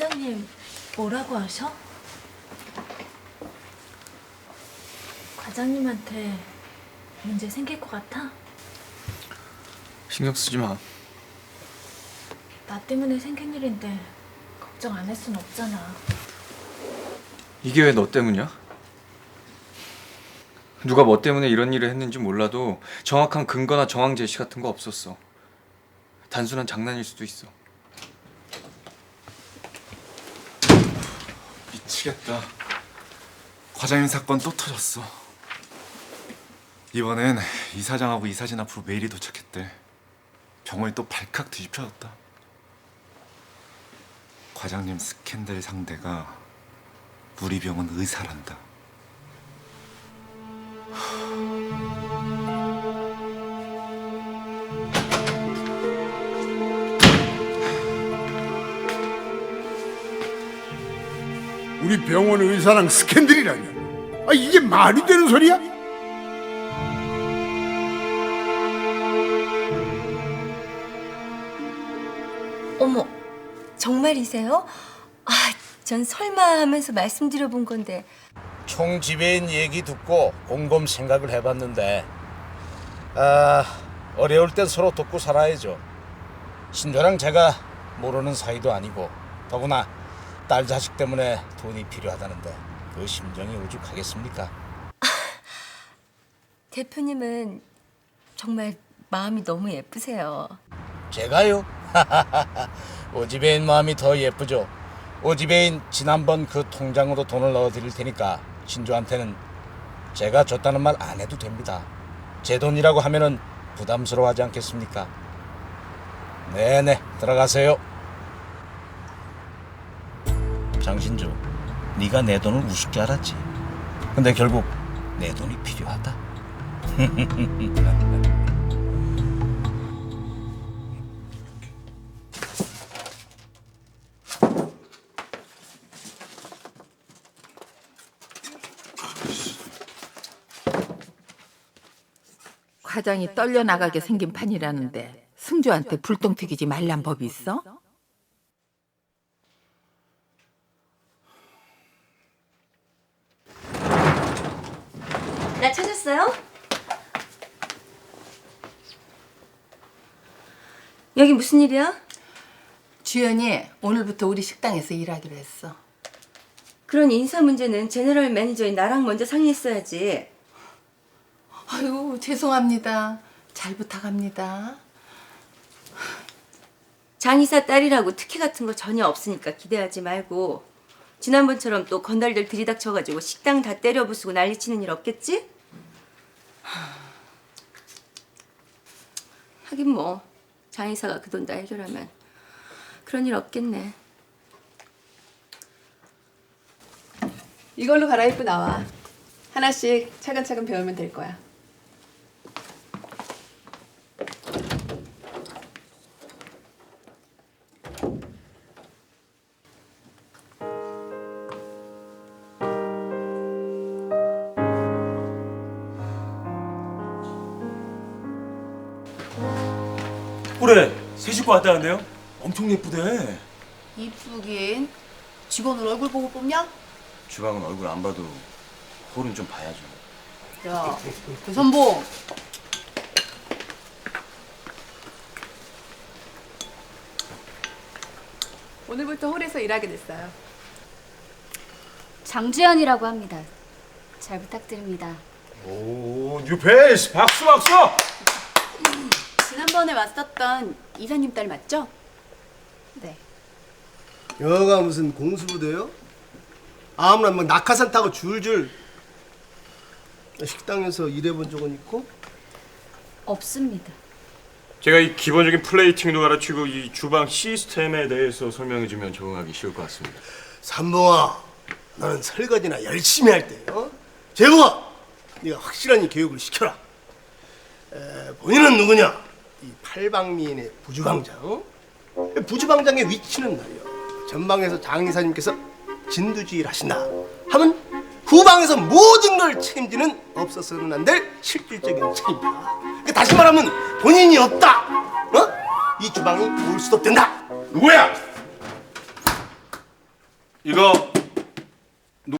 과장님 뭐라고 하셔? 과장님한테 문제 생길 것 같아? 신경 쓰지 마. 나 때문에 생긴 일인데 걱정 안 할 순 없잖아. 이게 왜 너 때문이야? 누가 뭐 때문에 이런 일을 했는지 몰라도 정확한 근거나 정황 제시 같은 거 없었어. 단순한 장난일 수도 있어. 미치겠다. 과장님 사건 또 터졌어. 이번엔 이사장하고 이사진 앞으로 메일이 도착했대. 병원이 또 발칵 뒤집혀졌다. 과장님 스캔들 상대가 우리 병원 의사란다. 우리 병원 의사랑 스캔들이라냐? 아 이게 말이 되는 소리야? 어머, 정말이세요? 아, 전 설마 하면서 말씀드려본 건데 총 지배인 얘기 듣고 곰곰 생각을 해봤는데 아 어려울 땐 서로 돕고 살아야죠 신조랑 제가 모르는 사이도 아니고 더구나 딸 자식 때문에 돈이 필요하다는데 그 심정이 오죽하겠습니까 대표님은 정말 마음이 너무 예쁘세요. 제가요? 오지배인 마음이 더 예쁘죠 오지배인 지난번 그 통장으로 돈을 넣어드릴 테니까 신조한테는 제가 줬다는 말 안 해도 됩니다 제 돈이라고 하면은 부담스러워하지 않겠습니까? 네네 들어가세요 장신주 네가 내 돈을 우습게 알았지 근데 결국 내 돈이 필요하다 과장이 떨려 나가게 생긴 판이라는데 승조한테 불똥 튀기지 말란 법이 있어? 나 찾았어요? 여기 무슨 일이야? 주연이 오늘부터 우리 식당에서 일하기로 했어. 그런 인사 문제는 제너럴 매니저인 나랑 먼저 상의했어야지. 아유 죄송합니다. 잘 부탁합니다. 장이사 딸이라고 특혜 같은 거 전혀 없으니까 기대하지 말고 지난번처럼 또 건달들 들이닥쳐가지고 식당 다 때려 부수고 난리치는 일 없겠지? 하긴 뭐 장이사가 그 돈 다 해결하면 그런 일 없겠네. 이걸로 갈아입고 나와. 하나씩 차근차근 배우면 될 거야. 그래 새 식구 왔다는데요? 엄청 예쁘대 이쁘긴. 직원을 얼굴 보고 뽑냐? 주방은 얼굴 안 봐도 홀은 좀 봐야죠 야, 그 선봉. 오늘부터 홀에서 일하게 됐어요. 장주연이라고 합니다. 잘 부탁드립니다. 오 뉴페이스 박수 박수 지난번에 왔었던 이사님 딸 맞죠? 네. 여가 무슨 공수부대요? 아무나 막 낙하산 타고 줄줄 식당에서 일해본 적은 있고? 없습니다. 제가 이 기본적인 플레이팅도 가르치고 이 주방 시스템에 대해서 설명해주면 적응하기 쉬울 것 같습니다. 삼봉아, 너는 설거지나 열심히 할 때, 어? 재국아, 네가 확실한 이 교육을 시켜라. 에, 본인은 누구냐? 이 팔방미인의 부주방장. 어? 부주방장의 위치는 말이야. 전방에서 장 이사님께서 진두지휘를 하신다. 하면 후방에서 모든 걸 책임지는 없어서는 안 될 실질적인 책임이다. 그러니까 다시 말하면 본인이 없다. 어? 이 주방이 올 수도 없단다. 누구야? 이거